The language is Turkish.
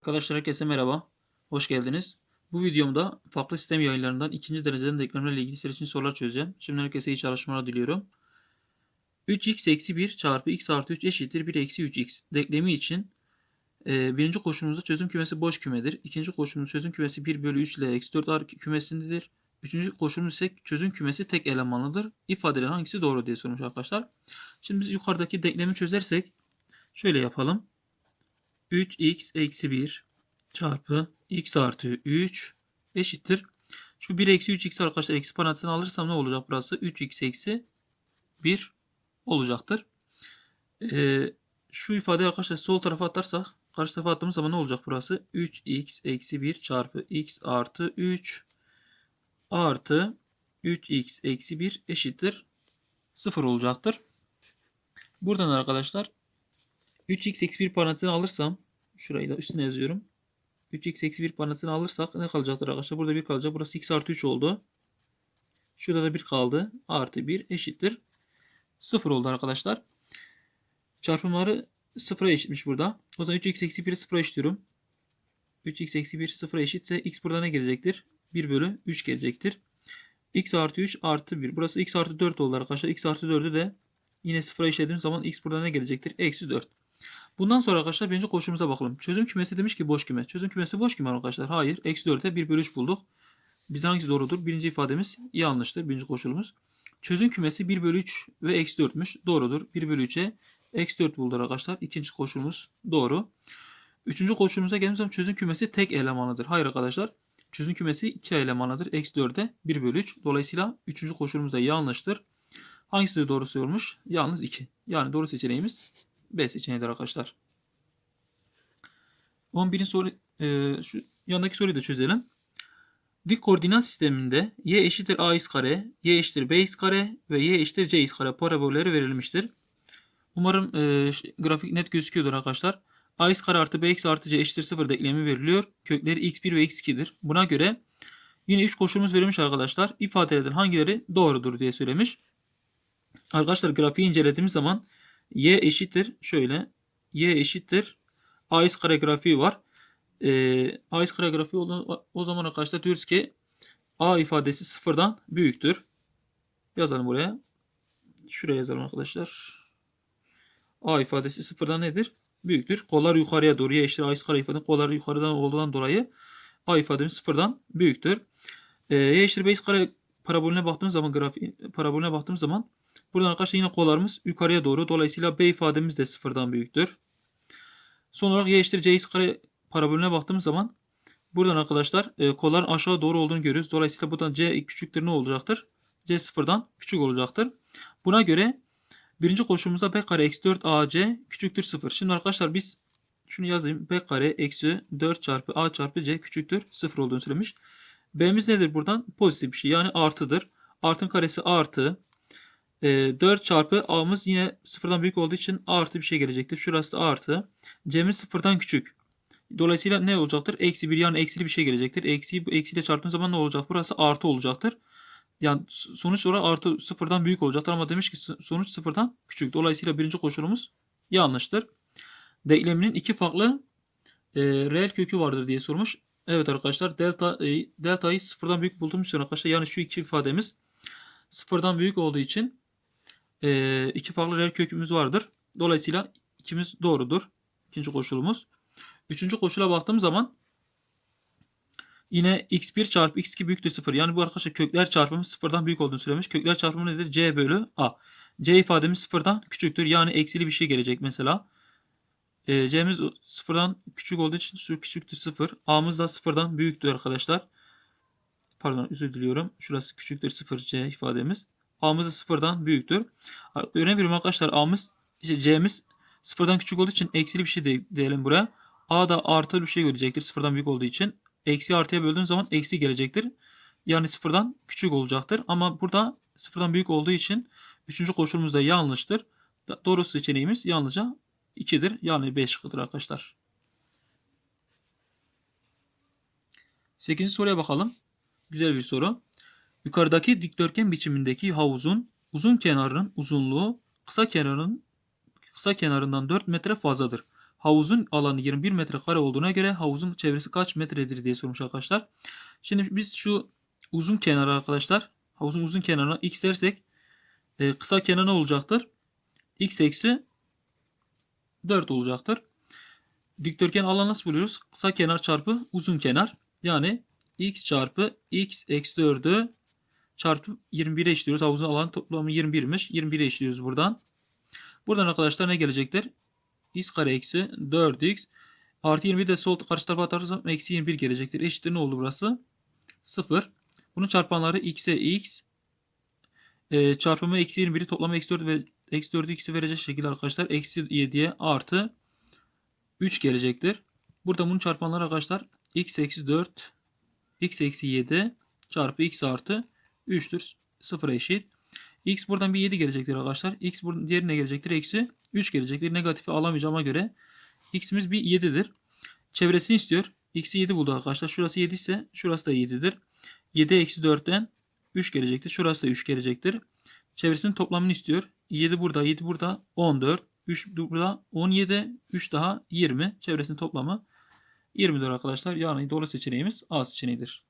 Arkadaşlar herkese merhaba. Hoş geldiniz. Bu videomda farklı sistem yayınlarından ikinci dereceden denklemlerle ilgili sizler için sorular çözeceğim. Şimdi herkese iyi çalışmalar diliyorum. 3x eksi 1 çarpı x artı 3 eşittir 1 eksi 3x denklemi için e, birinci koşulumuzda çözüm kümesi boş kümedir. İkinci koşulumuz çözüm kümesi 1 bölü 3 ile eksi 4 ar kümesindedir. Üçüncü koşulumuz ise çözüm kümesi tek elemanlıdır. İfadeler hangisi doğru diye sormuş arkadaşlar. Şimdi biz yukarıdaki denklemi çözersek şöyle yapalım. 3x eksi 1 çarpı x artı 3 eşittir. Şu 1 eksi 3x arkadaşlar eksi parantezini alırsam ne olacak burası? 3x eksi 1 olacaktır. Ee, şu ifadeyi arkadaşlar sol tarafa atarsak karşı tarafa attığımız zaman ne olacak burası? 3x eksi 1 çarpı x artı 3 artı 3x eksi 1 eşittir 0 olacaktır. Buradan arkadaşlar 3x eksi 1 parantezini alırsam şurayı da üstüne yazıyorum. 3x eksi 1 parantezini alırsak ne kalacaktır arkadaşlar? Burada 1 kalacak. Burası x artı 3 oldu. Şurada da 1 kaldı. Artı 1 eşittir. 0 oldu arkadaşlar. Çarpımları 0'a eşitmiş burada. O zaman 3x eksi 1'i 0'a eşitiyorum. 3x eksi 1 0'a eşitse x burada ne gelecektir? 1 bölü 3 gelecektir. x artı 3 artı 1. Burası x artı 4 oldu arkadaşlar. x artı 4'ü de yine 0'a eşitlediğimiz zaman x burada ne gelecektir? Eksi 4. Bundan sonra arkadaşlar birinci koşulumuza bakalım. Çözüm kümesi demiş ki boş küme. Çözüm kümesi boş küme arkadaşlar. Hayır. Eksi 4'e 1 bölü 3 bulduk. Bizden hangisi doğrudur? Birinci ifademiz yanlıştır. Birinci koşulumuz. Çözüm kümesi 1 bölü 3 ve eksi 4'müş. Doğrudur. 1 bölü 3'e eksi 4 buldu arkadaşlar. İkinci koşulumuz doğru. Üçüncü koşulumuza geldiğimiz çözüm kümesi tek elemanıdır. Hayır arkadaşlar. Çözüm kümesi 2 elemanıdır. Eksi 4'e 1 bölü 3. Dolayısıyla üçüncü koşulumuz da yanlıştır. Hangisi de doğru sorulmuş? Yalnız 2. Yani doğru seçeneğimiz B seçeneğidir arkadaşlar. 11. soru e, şu yanındaki soruyu da çözelim. Dik koordinat sisteminde y eşittir ax kare, y eşittir bx kare ve y eşittir cx kare parabolleri verilmiştir. Umarım e, grafik net gözüküyordur arkadaşlar. ax kare artı bx artı c eşittir 0 denklemi veriliyor. Kökleri x1 ve x2'dir. Buna göre yine 3 koşulumuz verilmiş arkadaşlar. İfadelerden hangileri doğrudur diye söylemiş. Arkadaşlar grafiği incelediğimiz zaman y eşittir şöyle y eşittir ax kare grafiği var. Ee, ax kare grafiği o, o zaman arkadaşlar diyoruz ki a ifadesi sıfırdan büyüktür. Yazalım buraya. Şuraya yazalım arkadaşlar. a ifadesi sıfırdan nedir? Büyüktür. Kollar yukarıya doğru y eşittir ax kare ifade kollar yukarıdan olduğundan dolayı a ifademiz sıfırdan büyüktür. Ee, y eşittir bx kare parabolüne baktığımız zaman grafiği parabolüne baktığımız zaman Buradan arkadaşlar yine kollarımız yukarıya doğru. Dolayısıyla B ifademiz de sıfırdan büyüktür. Son olarak y eşittir cx kare parabolüne baktığımız zaman buradan arkadaşlar e, kolların aşağı doğru olduğunu görüyoruz. Dolayısıyla buradan c küçüktür ne olacaktır? c sıfırdan küçük olacaktır. Buna göre birinci koşulumuzda b kare eksi 4 ac küçüktür 0. Şimdi arkadaşlar biz şunu yazayım. b kare eksi 4 çarpı a çarpı c küçüktür 0 olduğunu söylemiş. b'miz nedir buradan? Pozitif bir şey yani artıdır. Artın karesi artı e, 4 çarpı a'mız yine sıfırdan büyük olduğu için a artı bir şey gelecektir. Şurası da artı. c'miz sıfırdan küçük. Dolayısıyla ne olacaktır? Eksi 1 yani eksili bir şey gelecektir. Eksi bu eksiyle çarptığın zaman ne olacak? Burası artı olacaktır. Yani sonuç olarak artı sıfırdan büyük olacaktır ama demiş ki sonuç sıfırdan küçük. Dolayısıyla birinci koşulumuz yanlıştır. Denkleminin iki farklı e, reel kökü vardır diye sormuş. Evet arkadaşlar delta e, delta'yı sıfırdan büyük bulduğumuz için arkadaşlar yani şu iki ifademiz sıfırdan büyük olduğu için e, iki farklı reel kökümüz vardır. Dolayısıyla ikimiz doğrudur. İkinci koşulumuz. Üçüncü koşula baktığım zaman yine x1 çarpı x2 büyüktür 0. Yani bu arkadaşlar kökler çarpımı sıfırdan büyük olduğunu söylemiş. Kökler çarpımı nedir? c bölü a. c ifademiz sıfırdan küçüktür. Yani eksili bir şey gelecek mesela. E, c'miz sıfırdan küçük olduğu için şu küçüktür 0. a'mız da sıfırdan büyüktür arkadaşlar. Pardon özür diliyorum. Şurası küçüktür 0 c ifademiz. A'mız da sıfırdan büyüktür. Örnek veriyorum arkadaşlar A'mız işte C'miz sıfırdan küçük olduğu için eksili bir şey diyelim buraya. A da artı bir şey görecektir sıfırdan büyük olduğu için. Eksi artıya böldüğün zaman eksi gelecektir. Yani sıfırdan küçük olacaktır. Ama burada sıfırdan büyük olduğu için üçüncü koşulumuz da yanlıştır. Doğru seçeneğimiz yalnızca 2'dir. Yani B şıkkıdır arkadaşlar. 8. soruya bakalım. Güzel bir soru. Yukarıdaki dikdörtgen biçimindeki havuzun uzun kenarının uzunluğu kısa kenarın kısa kenarından 4 metre fazladır. Havuzun alanı 21 metrekare olduğuna göre havuzun çevresi kaç metredir diye sormuş arkadaşlar. Şimdi biz şu uzun kenarı arkadaşlar havuzun uzun kenarına x dersek e, kısa kenar ne olacaktır? x eksi 4 olacaktır. Dikdörtgen alanı nasıl buluyoruz? Kısa kenar çarpı uzun kenar. Yani x çarpı x eksi 4'ü çarpı 21'e eşliyoruz. Havuzun alanı toplamı 21'miş. 21'e eşliyoruz buradan. Buradan arkadaşlar ne gelecektir? x kare eksi 4x artı 21 de sol karşı tarafa atarsam eksi 21 gelecektir. Eşittir ne oldu burası? 0. Bunun çarpanları x'e x e, çarpımı eksi 21'i toplamı eksi 4 ve eksi 4'ü x'i verecek şekilde arkadaşlar eksi 7'ye artı 3 gelecektir. Burada bunun çarpanları arkadaşlar x eksi 4 x eksi 7 çarpı x artı 3'tür. 0'a eşit. x buradan bir 7 gelecektir arkadaşlar. x buradan diğerine gelecektir. Eksi 3 gelecektir. Negatifi alamayacağıma göre x'imiz bir 7'dir. Çevresini istiyor. x'i 7 buldu arkadaşlar. Şurası 7 ise şurası da 7'dir. 7 eksi 4'ten 3 gelecektir. Şurası da 3 gelecektir. Çevresinin toplamını istiyor. 7 burada, 7 burada 14. 3 burada 17, 3 daha 20. Çevresinin toplamı 24 arkadaşlar. Yani doğru seçeneğimiz A seçeneğidir.